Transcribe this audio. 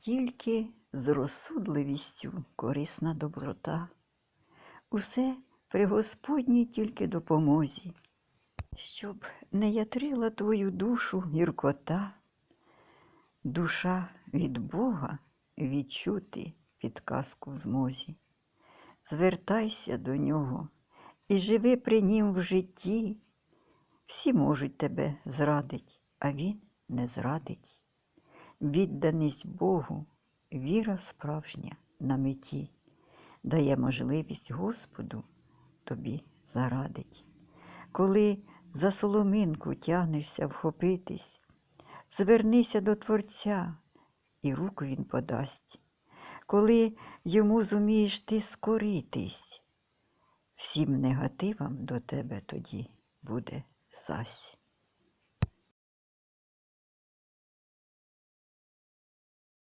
Тільки з розсудливістю корисна доброта. Усе при Господній тільки допомозі, щоб не ятрила твою душу гіркота, душа від Бога відчути підказку в змозі. Звертайся до нього і живи при нім в житті. Всі можуть тебе зрадить, а він не зрадить. Відданість Богу, віра справжня на меті, дає можливість Господу тобі зарадить. Коли за соломинку тягнешся вхопитись, звернися до Творця, і руку він подасть. Коли йому зумієш ти скоритись, всім негативам до тебе тоді буде зась.